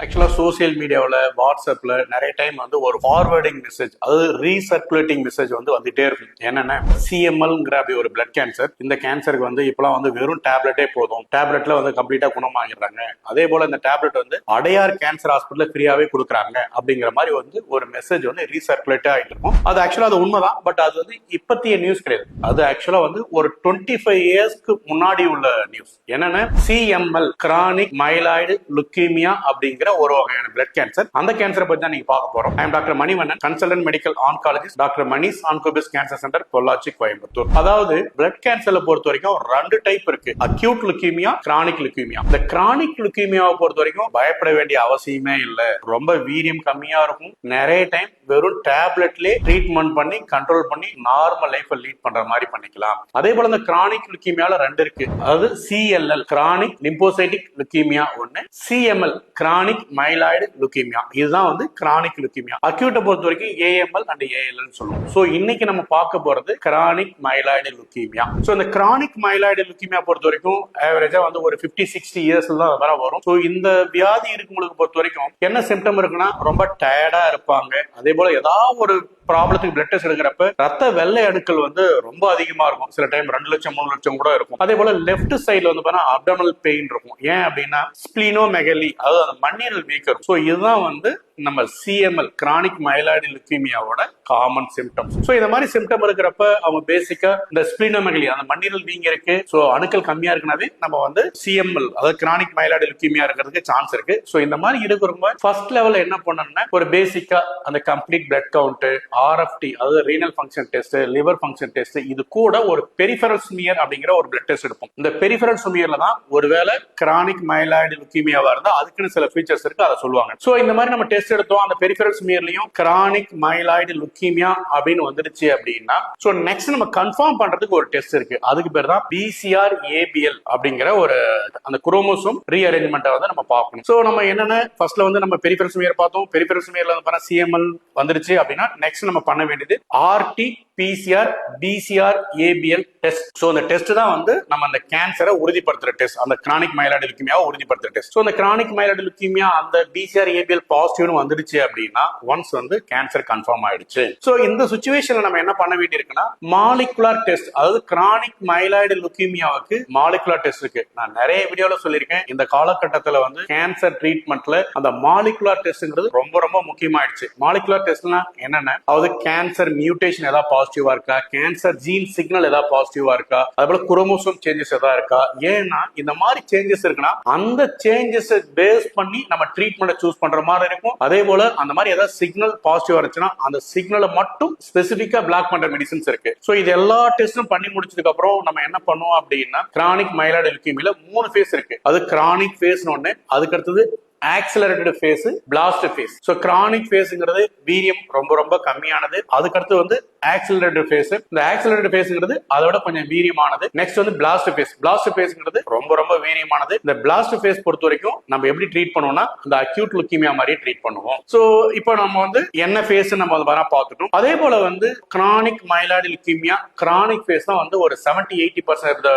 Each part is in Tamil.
ஆக்சுவலாக சோசியல் மீடியாவில் வாட்ஸ்அப்பில் நிறைய டைம் வந்து ஒரு ஃபார்வர்டிங் மெசேஜ் அதாவது ரீசர்க்குலேட்டிங் மெசேஜ் வந்து வந்துட்டே இருக்கும். என்னென்ன சிஎம்எல்ங்கிற அப்படி ஒரு பிளட் கேன்சர் இந்த கேன்சருக்கு வந்து இப்போலாம் வந்து வெறும் டேப்லெட்டே போதும். டேப்லெட்டில் வந்து கம்ப்ளீட்டாக குணமாகிடுறாங்க அதே போல் இந்த டேப்லெட் வந்து அடையார் கேன்சர் ஹாஸ்பிட்டலில் ஃப்ரீயாகவே கொடுக்குறாங்க அப்படிங்கிற மாதிரி வந்து ஒரு மெசேஜ் வந்து ரீசர்க்குலேட் ஆகிட்டு இருக்கும். அது ஆக்சுவலாக அது உண்மைதான். பட் அது வந்து இப்பத்திய நியூஸ் கிடையாது. அது ஆக்சுவலாக வந்து ஒரு டுவெண்ட்டி ஃபைவ் இயர்ஸ்க்கு முன்னாடி உள்ள நியூஸ் என்னென்ன சிஎம்எல் கிரானிக் மைலாய்டு லுக்கீமியா அப்படிங்கிற ஒரு வகையான பிளட் கேன்சர் அந்த கேன்சரை பத்தி தான் நீங்க பார்க்க போறோம். I'm doctor Manivannan consultant medical oncologist doctor Mani's ஆன்கோபிஸ் cancer centre Pollachi Coimbatore. அதாவது பிளட் கேன்சர்ல பொறுத்த வரைக்கும் ரெண்டு டைப் இருக்கு. அக்யூட் லுக்கீமியா கிரானிக் லுக்கீமியா இந்த கிரானிக் லுக்கீமியாவை பொறுத்த வரைக்கும் பயப்பட வேண்டிய அவசியமே இல்லை. ரொம்ப வீரியம் கம்மியா இருக்கும். நிறைய டைம் வெறும் டேப்லெட்லயே ட்ரீட்மெண்ட் பண்ணி கண்ட்ரோல் பண்ணி நார்மல் லைஃப் லீட் பண்ற மாதிரி பண்ணிக்கலாம். அதே போல இந்த கிரானிக் லுக்கீமியால ரெண்டு இருக்கு. அதாவது சிஎல்எல் கிரானிக் லிம்போசைட்டிக் லுக்கீமியா ஒன்னு சிஎம்எல் கிரானிக் மைலாய்டு லுக்கீமியா இதுதான் வந்து கிரானிக் லுக்கீமியா அக்யூட்டை பொறுத்த வரைக்கும் ஏஎம்எல் அண்ட் ஏஎல்னு சொல்லுவோம். சோ இன்னைக்கு நம்ம பார்க்க போறது கிரானிக் மைலாய்டு லுக்கீமியா ஸோ இந்த கிரானிக் மைலாய்டு லுக்கீமியா பொறுத்த வரைக்கும் ஆவரேஜா வந்து ஒரு 50 சிக்ஸ்டி இயர்ஸ் தான் வர வரும். ஸோ இந்த வியாதி இருக்கவங்களுக்கு பொறுத்த வரைக்கும் என்ன சிம்டம் இருக்குன்னா ரொம்ப டயர்டா இருப்பாங்க. அதே போல ஏதாவது ஒரு ப்ராப்ளத்துக்கு பிளட் டெஸ்ட் எடுக்கிறப்ப ரத்த வெள்ளை அணுக்கள் வந்து ரொம்ப அதிகமா இருக்கும். சில டைம் ரெண்டு லட்சம் மூணு லட்சம் கூட இருக்கும். அதே போல லெஃப்ட் சைடுல வந்து பார்த்தா அப்டமல் பெயின் இருக்கும். ஏன் அப்படின்னா ஸ்பிளினோ மெகலி அதாவது அந்த மண்ணீரல் வீக்கர் ஸோ இதுதான் வந்து நம்ம சிஎம்எல் கிரானிக் மயிலாடி லுக்கீமியாவோட காமன் சிம்டம்ஸ் ஸோ இந்த மாதிரி சிம்டம் இருக்கிறப்ப அவங்க பேசிக்கா இந்த ஸ்பிளினோமெகலி அந்த மண்ணீரல் நீங்க இருக்கு. ஸோ அணுக்கள் கம்மியா இருக்குனாவே நம்ம வந்து சிஎம்எல் அதாவது கிரானிக் மயிலாடி லுக்கீமியா இருக்கிறதுக்கு சான்ஸ் இருக்கு. ஸோ இந்த மாதிரி இருக்கிறவங்க ஃபர்ஸ்ட் லெவல்ல என்ன பண்ணணும்னா ஒரு பேசிக்கா அந்த கம்ப்ளீட் பிளட் கவுண்ட் ஆர்எஃப்டி அதாவது renal function test liver function test இது கூட ஒரு பெரிஃபரல் சுமியர் அப்படிங்கிற ஒரு பிளட் டெஸ்ட் எடுப்போம். இந்த பெரிஃபரல் சுமியர்ல தான் ஒருவேளை கிரானிக் மயிலாடி லுக்கீமியாவா இருந்தா அதுக்குன்னு சில ஃபீச்சர்ஸ் இருக்கு அதை சொல்லுவாங்க. ஸோ இந்த மாதிரி நம்ம டெஸ்ட் எடுத்தோம் அந்த பெரிஃபரல் ஸ்மியர்லயும் கிரானிக் மைலாய்டு லுக்கீமியா அப்படின்னு வந்துருச்சு அப்படின்னா ஸோ நெக்ஸ்ட் நம்ம கன்ஃபார்ம் பண்றதுக்கு ஒரு டெஸ்ட் இருக்கு. அதுக்கு பேர் தான் பிசிஆர் ஏபிஎல் அப்படிங்கிற ஒரு அந்த குரோமோசோம் ரீஅரேஞ்ச்மெண்ட்டை வந்து நம்ம பார்க்கணும். ஸோ நம்ம என்னென்ன ஃபர்ஸ்ட்ல வந்து நம்ம பெரிஃபரல் ஸ்மியர் பார்த்தோம். பெரிஃபரல் ஸ்மியர்ல வந்து பார்த்தா சிஎம்எல் வந்துருச்சு அப்படின்னா நெக்ஸ்ட் நம்ம பண்ண வேண்டியது RT PCR PCR ABL test so அந்த டெஸ்ட் தான் வந்து நம்ம அந்த கேன்சரை உறுதிப்படுத்துற டெஸ்ட் அந்த கிரானிக் மைலாய்டு லுக்கீமியாவை உறுதிப்படுத்துற டெஸ்ட் ஸோ அந்த கிரானிக் மைலாய்டு லுக்கீமியா அந்த பிசிஆர் ஏபிஎல் பாசிட்டிவ்னு வந்துடுச்சு அப்படின்னா ஒன்ஸ் வந்து கேன்சர் கன்ஃபார்ம் ஆயிடுச்சு. ஸோ இந்த சுச்சுவேஷன்ல நம்ம என்ன பண்ண வேண்டியிருக்குன்னா மாலிகுலார் டெஸ்ட் அதாவது கிரானிக் மைலாய்டு லுக்கீமியாவுக்கு மாலிகுலார் டெஸ்ட் இருக்கு. நான் நிறைய வீடியோல சொல்லியிருக்கேன். இந்த காலகட்டத்தில் வந்து கேன்சர் ட்ரீட்மெண்ட்ல அந்த மாலிகுலார் டெஸ்ட்ங்கிறது ரொம்ப ரொம்ப முக்கியமாயிடுச்சு. மாலிகுலார் டெஸ்ட்னா என்னென்ன? அதாவது கேன்சர் மியூட்டேஷன் ஏதாவது பாசிட்டிவ் இருக்கா? கேன்சர் ஜீன் சிக்னல் ஏதாவது பாசிட்டிவா இருக்கா? அது போல குரோமோசோம் சேஞ்சஸ் ஏதாவது இருக்கா? ஏன்னா இந்த மாதிரி சேஞ்சஸ் இருக்குன்னா அந்த சேஞ்சஸ் பேஸ் பண்ணி நம்ம ட்ரீட்மெண்ட் சூஸ் பண்ற மாதிரி இருக்கும். அதே போல அந்த மாதிரி ஏதாவது சிக்னல் பாசிட்டிவா இருந்துச்சுன்னா அந்த சிக்னலை மட்டும் ஸ்பெசிபிக்கா பிளாக் பண்ற மெடிசன்ஸ் இருக்கு. ஸோ இது எல்லா டெஸ்டும் பண்ணி முடிச்சதுக்கு அப்புறம் நம்ம என்ன பண்ணுவோம் அப்படின்னா கிரானிக் மயிலாடு லுக்கீமியில மூணு ஃபேஸ் இருக்கு. அது கிரானிக் ஃபேஸ் ஒன்னு அதுக்கு அடுத்தது accelerated phase blast phase so chronic ஃபேஸ்ங்கிறது வீரியம் ரொம்ப ரொம்ப கம்மியானது. அதுக்கடுத்து வந்து ஆக்சிலரேட்டர் ஃபேஸ் இந்த ஆக்சிலரேட்டர் ஃபேஸ்ங்கிறது அதோட கொஞ்சம் வீரியமானது. நெக்ஸ்ட் வந்து பிளாஸ்ட் ஃபேஸ் பிளாஸ்ட் ஃபேஸ்ங்கிறது ரொம்ப ரொம்ப வீரியமானது. இந்த பிளாஸ்ட் ஃபேஸ் பொறுத்த வரைக்கும் நம்ம எப்படி ட்ரீட் பண்ணுவோம்னா இந்த அக்யூட் லுக்கிமியா மாதிரி ட்ரீட் பண்ணுவோம். ஸோ இப்போ நம்ம வந்து என்ன ஃபேஸ் நம்ம வந்து வர பார்த்துட்டோம். அதே போல வந்து chronic myeloid leukaemia chronic phase தான் வந்து ஒரு செவன்டி எயிட்டி பர்சன்ட்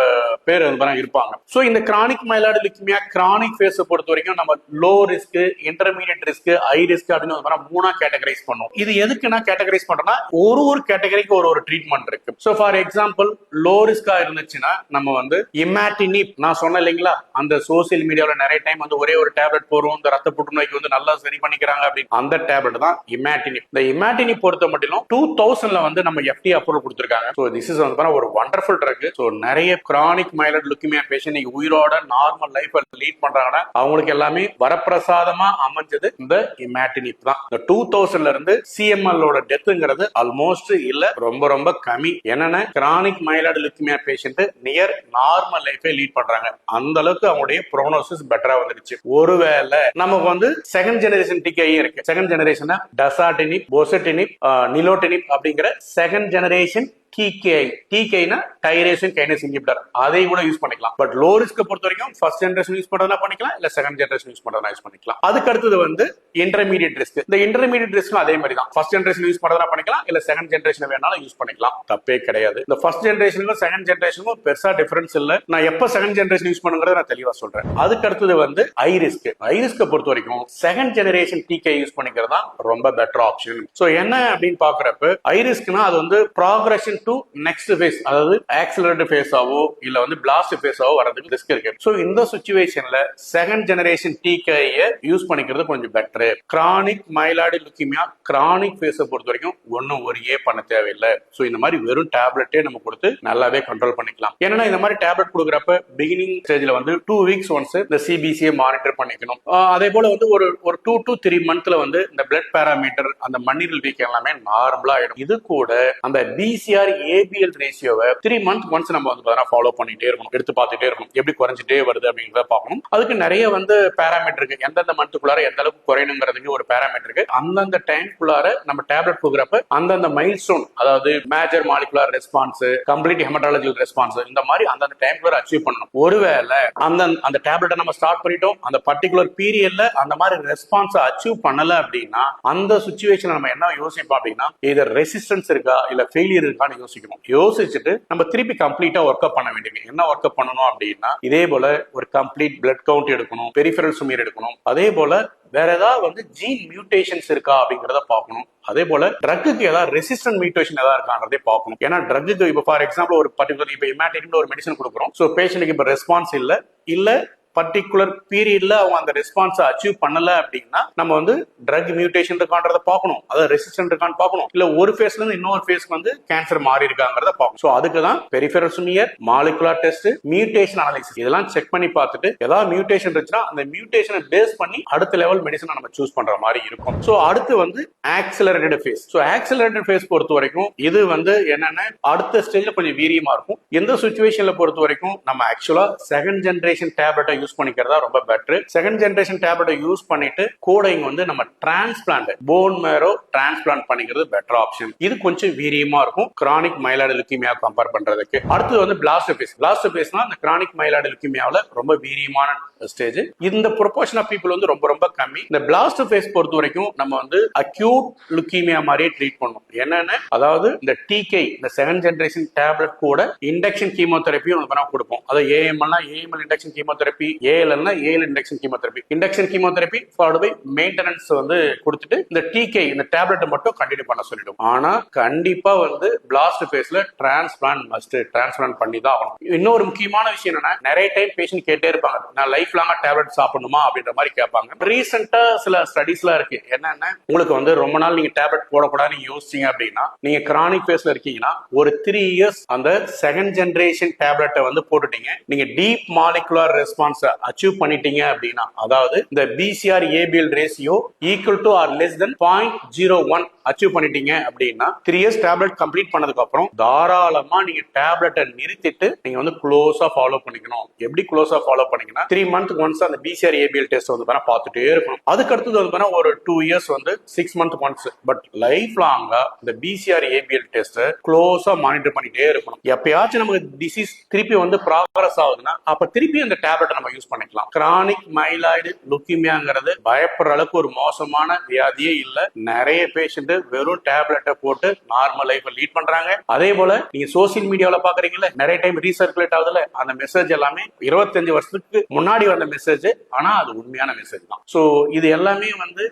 பேர் வந்து பாருங்க இருப்பாங்க. ஸோ இந்த chronic myeloid leukaemia chronic phase பொறுத்த வரைக்கும் நம்ம low risk intermediate risk high risk அப்படின்னு வந்து பாத்தீங்கன்னா மூணா கேட்டகரைஸ் பண்ணுவோம். இது எதுக்குன்னா கேட்டகரைஸ் பண்றோம்னா ஒரு ஒரு கேட்டகரிக்கு ஒரு ஒரு ட்ரீட்மெண்ட் இருக்கு. ஸோ ஃபார் எக்ஸாம்பிள் லோ ரிஸ்கா இருந்துச்சுன்னா நம்ம வந்து இமேட்டினிப் நான் சொன்னேன் இல்லைங்களா? அந்த சோசியல் மீடியாவில் நிறைய டைம் வந்து ஒரே ஒரு டேப்லெட் போறோம் இந்த ரத்த புற்றுநோய்க்கு வந்து நல்லா சரி பண்ணிக்கிறாங்க அப்படின்னு. அந்த டேப்லெட் தான் இமேட்டினிப் இந்த இமேட்டினிப் பொறுத்த மட்டும் டூ தௌசண்ட்ல வந்து நம்ம எஃப்டி அப்ரூவல் கொடுத்துருக்காங்க. ஸோ திஸ் இஸ் வந்து ஒரு வண்டர்ஃபுல் ட்ரக் ஸோ நிறைய கிரானிக் மைலட் லுக்கிமியா பேஷண்ட் இன்னைக்கு உயிரோட நார்மல் லைஃப் லீட் பண்றாங்கன்னா அவங்களுக்கு எல்லாமே வரப்பிரசாதமா அமைஞ்சது இந்த இமேட்டினிப் தான். இந்த டூ தௌசண்ட்ல இருந்து சிஎம்எல்லோட டெத்துங்கிறது ஆல்மோஸ்ட் இல்ல. ரொம்ப ரொம்ப கம்மி. என்னன்னா chronic myeloid leukaemia patient near normal லைஃபை லீட் பண்றாங்க. அந்த அளவுக்கு அவங்களுடைய ப்ரோனோசிஸ் பெட்டரா வந்துருச்சு ஒருவேளை நமக்கு வந்து செகண்ட் ஜெனரேஷன் டிகேயும் இருக்கு. செகண்ட் ஜெனரேஷன் டசாட்டினிப் போசட்டினிப் நிலோட்டினிப் அப்படிங்கிற செகண்ட் ஜெனரேஷன் டிகே டிகேனா டைரேஷன் கைனஸ் இன்ஹிபிட்டர் அதை கூட யூஸ் பண்ணிக்கலாம். பட் லோ ரிஸ்க் பொறுத்த வரைக்கும் ஃபர்ஸ்ட் ஜென்ரேஷன் யூஸ் பண்றதா பண்ணிக்கலாம் இல்ல செகண்ட் ஜென்ரேஷன் யூஸ் பண்றதா யூஸ் பண்ணிக்கலாம். அதுக்கு அடுத்தது வந்து இன்டர்மீடியட் ரிஸ்க் இந்த இன்டர்மீடியட் ரிஸ்க்கும் அதே மாதிரி தான். ஃபர்ஸ்ட் ஜென்ரேஷன் யூஸ் பண்ணுறதா பண்ணிக்கலாம் இல்ல செகண்ட் ஜென்ரேஷன் வேணாலும் யூஸ் பண்ணிக்கலாம். தப்பே கிடையாது. இந்த ஃபர்ஸ்ட் ஜென்ரேஷனுக்கும் செகண்ட் ஜென்ரேஷனுக்கும் பெருசா டிஃபரன்ஸ் இல்ல. நான் எப்ப செகண்ட் ஜென்ரேஷன் யூஸ் பண்ணுங்கிறத நான் தெளிவா சொல்றேன். அதுக்கு அடுத்தது வந்து ஐ ரிஸ்க் ஐ ரிஸ்க் பொறுத்த வரைக்கும் செகண்ட் ஜெனரேஷன் டிகே யூஸ் பண்ணிக்கிறது தான் ரொம்ப பெட்டர் ஆப்ஷன் சோ என்ன அப்படின்னு பாக்குறப்ப ஐ ரிஸ்க்னா அது வந்து ப்ராக்ரஷன் டு நெக்ஸ்ட் ஃபேஸ் அதாவது ஆக்சிலரேட்டட் ஃபேஸாவோ இல்ல வந்து பிளாஸ்ட் ஃபேஸாவோ வரதுக்கு ரிஸ்க் இருக்கு. சோ இந்த சுச்சுவேஷன்ல செகண்ட் ஜெனரேஷன் டிகேயை யூஸ் பண்ணிக்கிறது கொஞ்சம் better chronic myeloid leukaemia chronic ஃபேஸை பொறுத்த வரைக்கும் ஒன்னும் ஒரே பண்ண தேவையில்லை. சோ இந்த மாதிரி வெறும் டேப்லெட்டே நம்ம கொடுத்து நல்லாவே கண்ட்ரோல் பண்ணிக்கலாம். ஏன்னா இந்த மாதிரி டேப்லெட் கொடுக்குறப்ப பிகினிங் ஸ்டேஜ்ல வந்து டூ வீக்ஸ் ஒன்ஸ் இந்த சிபிசியை மானிட்டர் பண்ணிக்கணும். அதே போல வந்து ஒரு ஒரு டூ டு த்ரீ மந்த்ல வந்து இந்த பிளட் பேராமீட்டர் அந்த மண்ணீரல் வீக்கம் எல்லாமே நார்மலா ஆயிடும். இது கூட அந்த பிசிஆர் ஏபிஎல் ரேஷியோவை த்ரீ மந்த் ஒன்ஸ் நம்ம வந்து ஃபாலோ பண்ணிட்டே இருக்கணும். எடுத்து பார்த்துட்டே இருக்கணும். எப்படி குறைஞ்சிட்டே வருது அப்படிங்கிறத பார்க்கணும். அதுக்கு நிறைய வந்து பேராமீட்டர் இருக்கு. எந்தெந்த மந்த்துக்குள்ளார எந்த அளவுக்கு குறையணுங்கிறதுக்கு ஒரு பேராமீட்டர் இருக்கு. அந்தந்த டைம்குள்ளார நம்ம டேப்லெட் கொடுக்குறப்ப அந்தந்த மைல் ஸ்டோன் அதாவது major molecular response complete haematological response இந்த மாதிரி அந்தந்த டைம்குள்ளார அச்சீவ் பண்ணணும். ஒருவேளை அந்த அந்த டேப்லெட்டை நம்ம ஸ்டார்ட் பண்ணிட்டோம். அந்த பர்டிகுலர் பீரியட்ல அந்த மாதிரி ரெஸ்பான்ஸ் அச்சீவ் பண்ணல அப்படின்னா அந்த சுச்சுவேஷன் நம்ம என்ன யோசிப்போம் அப்படின்னா இது ரெசிஸ்டன்ஸ் இருக்கா இல்ல ஃபெயிலியர் இருக்கான்னு யோசிக்கணும். யோசிச்சுட்டு நம்ம திருப்பி கம்ப்ளீட்டா ஒர்க் அப் பண்ண வேண்டியது. என்ன ஒர்க் அப் பண்ணணும் அப்படின்னா இதே போல ஒரு கம்ப்ளீட் பிளட் கவுண்ட் எடுக்கணும் பெரிஃபரல் சுமீர் எடுக்கணும். அதே போல வேற ஏதாவது வந்து ஜீன் மியூட்டேஷன்ஸ் இருக்கா அப்படிங்கறத பார்க்கணும். அதே போல ட்ரக்குக்கு ஏதாவது ரெசிஸ்டன்ட் மியூட்டேஷன் ஏதாவது இருக்கான்றதே பார்க்கணும். ஏன்னா ட்ரக்குக்கு இப்போ ஃபார் எக்ஸாம்பிள் ஒரு பர்டிகுலர் இப்போ இமேட்டிக்னு ஒரு மெடிசன் கொடுக்குறோம். ஸோ பேஷண்ட்டுக்கு இப்போ ரெஸ்பான்ஸ் இல்லை. இல்ல பர்டிகுலர் பீரியட்ல அவங்க அந்த ரெஸ்பான்ஸை அச்சீவ் பண்ணல அப்படின்னா நம்ம வந்து ட்ரக் மியூட்டேஷன் இருக்கான்றத பார்க்கணும். அதாவது ரெசிஸ்டன்ட் இருக்கான்னு பார்க்கணும். இல்ல ஒரு ஃபேஸ்ல இருந்து இன்னொரு ஃபேஸ்க்கு வந்து கேன்சர் மாறி இருக்காங்கிறத பார்க்கணும். ஸோ அதுக்கு தான் peripheral smear molecular test mutation analysis இதெல்லாம் செக் பண்ணி பார்த்துட்டு ஏதாவது மியூட்டேஷன் இருந்துச்சுன்னா அந்த மியூட்டேஷனை பேஸ் பண்ணி அடுத்த லெவல் மெடிசனை நம்ம சூஸ் பண்ற மாதிரி இருக்கும். ஸோ அடுத்து வந்து accelerated phase so accelerated phase பொறுத்த வரைக்கும் இது வந்து என்னன்னா அடுத்த ஸ்டேஜ்ல கொஞ்சம் வீரியமா இருக்கும். எந்த சுச்சுவேஷன்ல பொறுத்த வரைக்கும் நம்ம ஆக்சுவலா செகண்ட் ஜென்ரேஷன் டேப்லெட்டை யூஸ் பண்ணிக்கிறதா ரொம்ப பெட்ரு செகண்ட் ஜென்ரேஷன் டேப்லெட்டை யூஸ் பண்ணிட்டு கூட இங்க வந்து நம்ம டிரான்ஸ்பிளான்ட் போன் மேரோ டிரான்ஸ்பிளான்ட் பண்ணிக்கிறது பெட்டர் ஆப்ஷன் இது கொஞ்சம் வீரியமா இருக்கும். கிரானிக் மயிலாடு லுக்கிமியா கம்பேர் பண்றதுக்கு. அடுத்தது வந்து பிளாஸ்டோபேஸ் பிளாஸ்டோபேஸ்னா அந்த கிரானிக் மயிலாடு லுக்கிமியாவில் ரொம்ப வீரியமான ஸ்டேஜ் இந்த ப்ரொபோர்ஷன் ஆஃப் பீப்புள் வந்து ரொம்ப ரொம்ப கம்மி. இந்த பிளாஸ்ட் ஃபேஸ் பொறுத்த வரைக்கும் நம்ம வந்து அக்யூட் லுக்கீமியா மாதிரியே ட்ரீட் பண்ணணும் என்னன்னு? அதாவது இந்த டிகே இந்த செகண்ட் ஜென்ரேஷன் டேப்லெட் கூட இண்டக்ஷன் கீமோதெரப்பியும் நம்ம கொடுப்போம். அதாவது ஏஎம்எல்னா AML induction chemotherapy ஏஎல்எல்னா ALL induction chemotherapy induction chemotherapy followed by maintenance வந்து கொடுத்துட்டு இந்த டிகே இந்த டேப்லெட்டை மட்டும் கண்டினியூ பண்ண சொல்லிடும். ஆனா கண்டிப்பா வந்து பிளாஸ்ட் ஃபேஸ்ல டிரான்ஸ்பிளான்ட் மஸ்ட் டிரான்ஸ்பிளான்ட் பண்ணி தான் ஆகணும். இன்னொரு முக்கியமான விஷயம் என்னன்னா நிறைய டைம் பேஷண்ட் கேட்டே இருப்பாங்க. நான் லைஃப் லாங்கா டேப்லெட் சாப்பிடணுமா அப்படின்ற மாதிரி கேட்பாங்க. ரீசெண்டா சில ஸ்டடிஸ்லாம் இருக்கு. என்னன்னா உங்களுக்கு வந்து ரொம்ப நாள் நீங்க டேப்லெட் போடக்கூடாதுன்னு நீங்க யோசிச்சீங்க அப்படின்னா நீங்க கிரானிக் ஃபேஸ்ல இருக்கீங்கன்னா ஒரு த்ரீ இயர்ஸ் அந்த செகண்ட் ஜென்ரேஷன் டேப்லெட்டை வந்து போட்டுட்டீங்க. நீங்க டீப் மாலிகுலர் ரெஸ்பான்ஸ் அச்சீவ் பண்ணிட்டீங்க அப்படின்னா அதாவது இந்த PCR ABL ratio equal to or less then point zero one achieve பண்ணிட்டீங்க அப்படின்னா த்ரீ இயர்ஸ் டேப்லெட் கம்ப்ளீட் பண்ணதுக்கு அப்புறம் தாராளமா நீங்க டேப்லெட்டை நிறுத்திட்டு நீங்க வந்து க்ளோஸா ஃபாலோ பண்ணிக்கணும். எப்படி க்ளோஸா ஃபாலோ பண்ணீங்கன்னா த்ரீ மந்த் ஒன்ஸ் அந்த பிசிஆர் ஏபிஎல் டெஸ்ட் வந்து பாத்தீங்கன்னா பார்த்துட்டே இருக்கணும். அதுக்கு அடுத்தது வந்து பாத்தீங்கன்னா ஒரு டூ இயர்ஸ் வந்து six month once but life லாங்கா இந்த பிசிஆர் ஏபிஎல் டெஸ்ட் க்ளோஸா மானிட்டர் பண்ணிட்டே இருக்கணும். எப்பயாச்சும் நமக்கு டிசீஸ் திருப்பி வந்து ப்ராக்ரஸ் ஆகுதுன்னா அப்ப திருப்பி அந்த டேப்லெட்டை நம்ம யூஸ் பண்ணிக்கலாம். கிரானிக் மைலாய்டு லுக்கிமியாங்கிறது பயப்படுற அளவுக்கு ஒரு மோசமான வியாதியே இல்ல. நிறைய பேஷண்ட் வெறும் டேப்லெட்டை போட்டு நார்மல் லைஃப் லீட் பண்றாங்க. அதே போல நீங்க சோசியல் மீடியாவில பாக்குறீங்கல்ல நிறைய டைம் ரீசர்க்குலேட் ஆகுதுல அந்த மெசேஜ் எல்லாமே இருபத்தஞ்சு வருஷத்துக்கு முன்னாடி வந்த மெசேஜ் ஆனா அது உண்மையான மெசேஜ் தான். சோ இது எல்லாமே வந்து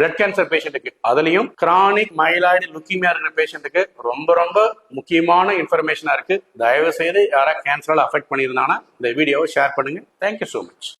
பிளட் கேன்சர் பேஷண்ட்டுக்கு அதுலயும் கிரானிக் மைலாய்டு லுக்கிமியா இருக்கிற பேஷண்ட்டுக்கு ரொம்ப ரொம்ப முக்கியமான இன்ஃபர்மேஷனா இருக்கு. தயவு செய்து யாராவது கேன்சரால் அஃபெக்ட் பண்ணியிருந்தாங்கன்னா இந்த வீடியோவை ஷேர் பண்ணுங்க. Thank you so much